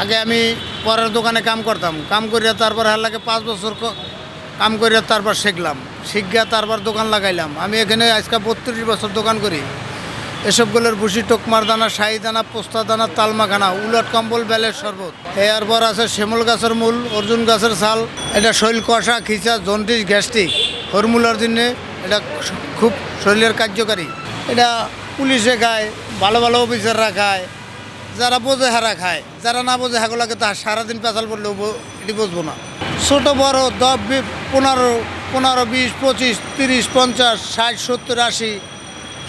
আগে আমি পরের দোকানে কাম করতাম। কাম করিয়া তারপর হার লাগে পাঁচ বছর কাম করিয়া তারপর শিখলাম। শিখিয়া তারপর দোকান লাগাইলাম। আমি এখানে আজকে বত্রিশ বছর দোকান করি। এসবগুলোর ভুসি, টোকমার দানা, শাহি দানা, পোস্তা দানা তালমাখানা উলট, কম্বল, বেলের শরবত। এরপর আছে শ্যামল গাছের মূল, অর্জুন গাছের ছাল এটা শৈল কষা, খিচা, জন্ডিস, গ্যাস্ট্রিক। হরমুলার জন্যে এটা খুব শরীরের কার্যকারী। এটা পুলিশে খায়, ভালো ভালো অফিসাররা খায়। যারা বোঝে হারা খায়, যারা না বোঝে হাগুলাকে তা সারাদিন পেঁচাল পড়লেও এটি বুঝব না। ছোট, বড়, দশ পনেরো পনেরো, বিশ, পঁচিশ, তিরিশ, পঞ্চাশ, ষাট, সত্তর, আশি,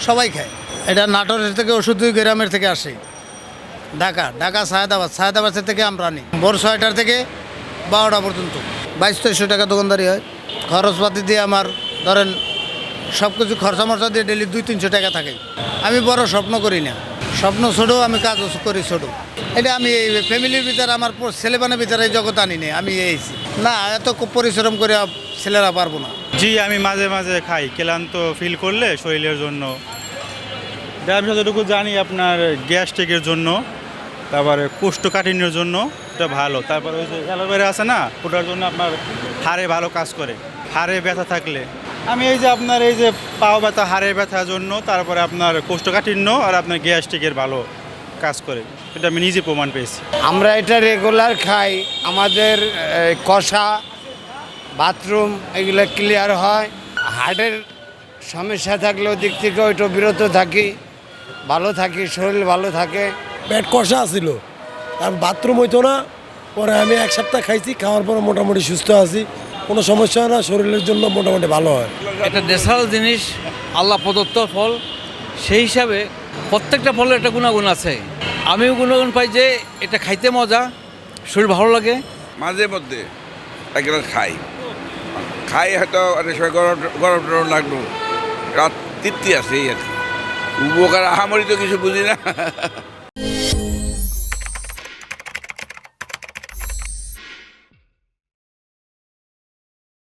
সবাই খায়। এটা নাটোরের থেকে ওষুধ গ্রামের থেকে আসে। ঢাকা ঢাকা, সায়দাবাদ সায়দাবাদ থেকে আমরা আনি। ভোর ছয়টার থেকে বারোটা পর্যন্ত। বাইশ, তেইশশো টাকা দোকানদারি হয়। খরচপাতি দিয়ে আমার, ধরেন সব কিছু খরচা মরচা দিয়ে ডেলি দুই, তিনশো টাকা থাকে। আমি বড় স্বপ্ন করি না। স্বপ্ন ছোটো আমি কাজ করি ছোটো এটা আমি এই ফ্যামিলির ভিতরে, আমার ছেলেমানের ভিতরে এই জগৎ আনি নাই, আমি এইছি না, এত পরিশ্রম করে ছেলেরা পারব না। জি, আমি মাঝে মাঝে খাই, ক্লান্ত ফিল করলে শরীরের জন্য। আমি যতটুকু জানি আপনার গ্যাস্ট্রিকের জন্য, তারপরে কোষ্ঠকাঠিন্যের জন্য এটা ভালো। তারপরে ওই যে অ্যালোভেরা আছে না, ওটার জন্য আপনার হাড়ে ভালো কাজ করে। হাড়ে ব্যথা থাকলে। আমি এই যে আপনার এই যে পাও ব্যথা হাড়ের ব্যথার জন্য তারপরে আপনার কোষ্ঠকাঠিন্য আর আপনার গ্যাস্ট্রিকের ভালো কাজ করে এটা আমি নিজে প্রমাণ পেয়েছি। আমরা এটা রেগুলার খাই আমাদের কষা বাথরুম এগুলো ক্লিয়ার হয়। হার্টের সমস্যা থাকলে ওদিক থেকে ওইটা বিরত থাকি ভালো থাকি শরীর ভালো থাকে। পেট কষা ছিল আর বাথরুম হইতো না পরে আমি এক সপ্তাহ খাইছি খাওয়ার পরে মোটামুটি সুস্থ আছি। কোনো সমস্যা হয় না শরীরের জন্য মোটামুটি ভালো হয়। এটা ন্যাচারাল জিনিস আল্লাহ প্রদত্ত ফল। সেই হিসাবে প্রত্যেকটা ফলের একটা গুণাগুণ আছে। আমিও গুণাগুণ পাই যে এটা খাইতে মজা শরীর ভালো লাগে। মাঝে মধ্যে এক গ্লাস খাই। খাই হয়তো অনেক সময় গরম গরম টরম লাগল। রাত তৃপ্তি আছে এই আর কি। উপকার আহামরি তো কিছু বুঝি না।